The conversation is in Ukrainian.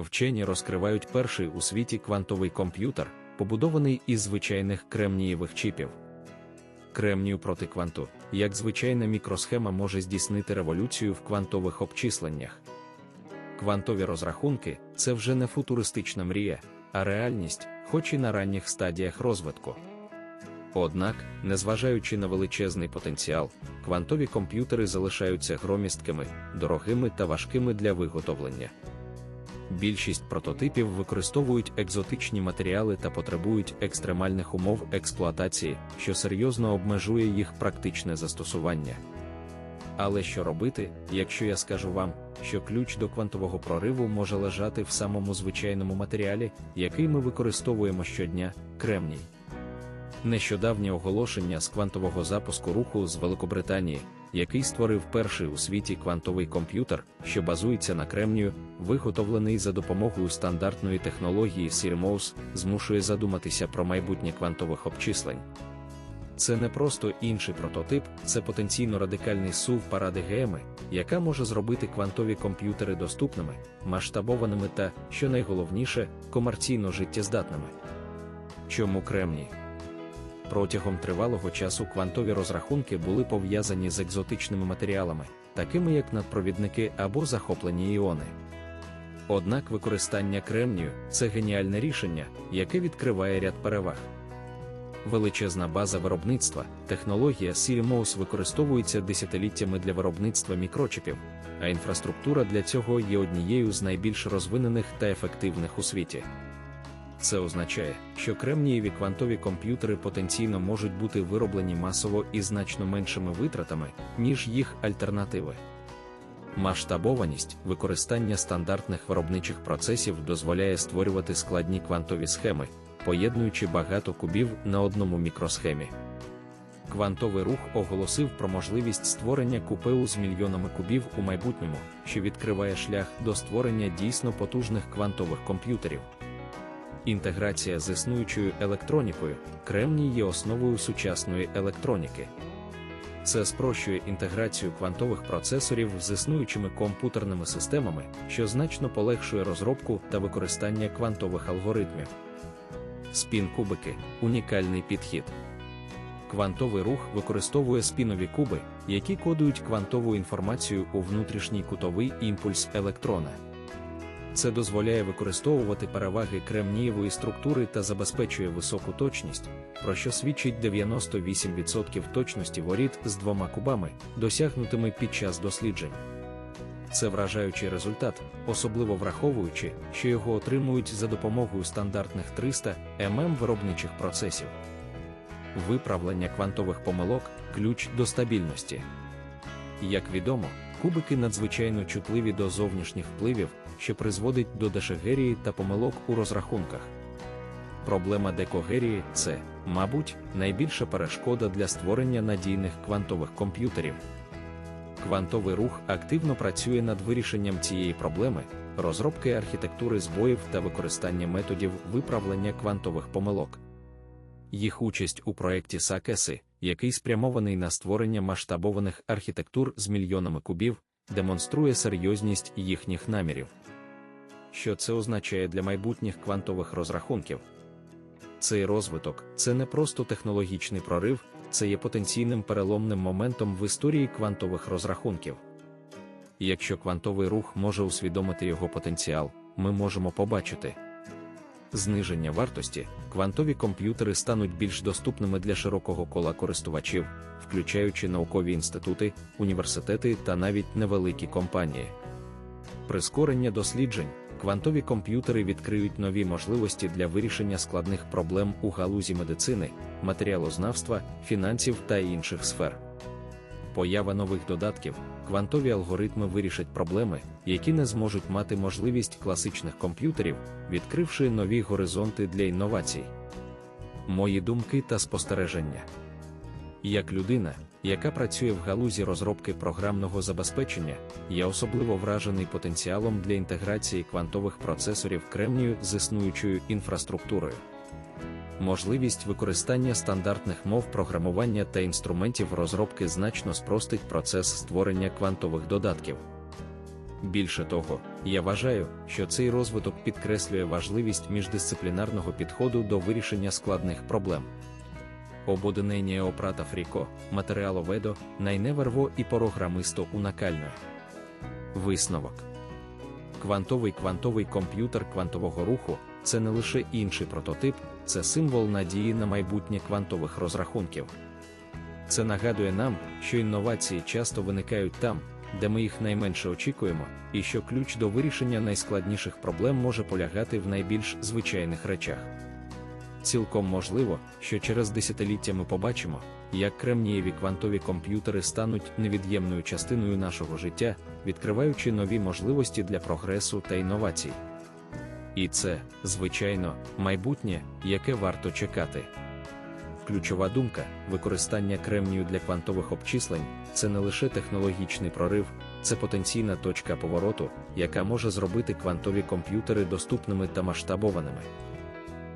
Вчені розкривають перший у світі квантовий комп'ютер, побудований із звичайних кремнієвих чіпів. Кремнію проти кванту, як звичайна мікросхема може здійснити революцію в квантових обчисленнях. Квантові розрахунки це вже не футуристична мрія, а реальність, хоч і на ранніх стадіях розвитку. Однак, незважаючи на величезний потенціал, квантові комп'ютери залишаються громісткими, дорогими та важкими для виготовлення. Більшість прототипів використовують екзотичні матеріали та потребують екстремальних умов експлуатації, що серйозно обмежує їх практичне застосування. Але що робити, якщо я скажу вам, що ключ до квантового прориву може лежати в самому звичайному матеріалі, який ми використовуємо щодня кремній? Нещодавнє оголошення з квантового запуску руху з Великобританії, який створив перший у світі квантовий комп'ютер, що базується на кремнію, виготовлений за допомогою стандартної технології CIRMOS, змушує задуматися про майбутнє квантових обчислень. Це не просто інший прототип, це потенційно радикальний сув паради ГЕМи, яка може зробити квантові комп'ютери доступними, масштабованими та, що найголовніше, комерційно життєздатними. Чому кремній? Протягом тривалого часу квантові розрахунки були пов'язані з екзотичними матеріалами, такими як надпровідники або захоплені іони. Однак використання кремнію це геніальне рішення, яке відкриває ряд переваг. Величезна база виробництва, технологія CMOS використовується десятиліттями для виробництва мікрочипів, а інфраструктура для цього є однією з найбільш розвинених та ефективних у світі. Це означає, що кремнієві квантові комп'ютери потенційно можуть бути вироблені масово і значно меншими витратами, ніж їх альтернативи. Масштабованість використання стандартних виробничих процесів дозволяє створювати складні квантові схеми, поєднуючи багато кубів на одному мікросхемі. Квантовий рух оголосив про можливість створення купеу з мільйонами кубів у майбутньому, що відкриває шлях до створення дійсно потужних квантових комп'ютерів. Інтеграція з існуючою електронікою, кремній є основою сучасної електроніки. Це спрощує інтеграцію квантових процесорів з існуючими комп'ютерними системами, що значно полегшує розробку та використання квантових алгоритмів. Спін-кубики унікальний підхід. Квантовий рух використовує спінові куби, які кодують квантову інформацію у внутрішній кутовий імпульс електрона. Це дозволяє використовувати переваги кремнієвої структури та забезпечує високу точність, про що свідчить 98% точності воріт з двома кубами, досягнутими під час досліджень. Це вражаючий результат, особливо враховуючи, що його отримують за допомогою стандартних 300 мм виробничих процесів. Виправлення квантових помилок ключ до стабільності. Як відомо, кубики надзвичайно чутливі до зовнішніх впливів, що призводить до дешегерії та помилок у розрахунках. Проблема декогерії це, мабуть, найбільша перешкода для створення надійних квантових комп'ютерів. Квантовий рух активно працює над вирішенням цієї проблеми, розробки архітектури збоїв та використання методів виправлення квантових помилок. Їх участь у проєкті Сакеси, який спрямований на створення масштабованих архітектур з мільйонами кубів, демонструє серйозність їхніх намірів. Що це означає для майбутніх квантових розрахунків? Цей розвиток це не просто технологічний прорив, це є потенційним переломним моментом в історії квантових розрахунків. Якщо квантовий рух може усвідомити його потенціал, ми можемо побачити зниження вартості, квантові комп'ютери стануть більш доступними для широкого кола користувачів, включаючи наукові інститути, університети та навіть невеликі компанії. Прискорення досліджень, квантові комп'ютери відкриють нові можливості для вирішення складних проблем у галузі медицини, матеріалознавства, фінансів та інших сфер. Поява нових додатків, квантові алгоритми вирішать проблеми, які не зможуть мати можливість класичних комп'ютерів, відкривши нові горизонти для інновацій. Мої думки та спостереження. Як людина, яка працює в галузі розробки програмного забезпечення, я особливо вражений потенціалом для інтеграції квантових процесорів кремнію з існуючою інфраструктурою. Можливість використання стандартних мов програмування та інструментів розробки значно спростить процес створення квантових додатків. Більше того, я вважаю, що цей розвиток підкреслює важливість міждисциплінарного підходу до вирішення складних проблем. Ободинення опрата Фріко, матеріаловедо, найневерво і програмисто унакально. Висновок. Квантовий квантовий комп'ютер квантового руху це не лише інший прототип, це символ надії на майбутнє квантових розрахунків. Це нагадує нам, що інновації часто виникають там, де ми їх найменше очікуємо, і що ключ до вирішення найскладніших проблем може полягати в найбільш звичайних речах. Цілком можливо, що через десятиліття ми побачимо, як кремнієві квантові комп'ютери стануть невід'ємною частиною нашого життя, відкриваючи нові можливості для прогресу та інновацій. І це, звичайно, майбутнє, яке варто чекати. Ключова думка використання кремнію для квантових обчислень це не лише технологічний прорив, це потенційна точка повороту, яка може зробити квантові комп'ютери доступними та масштабованими.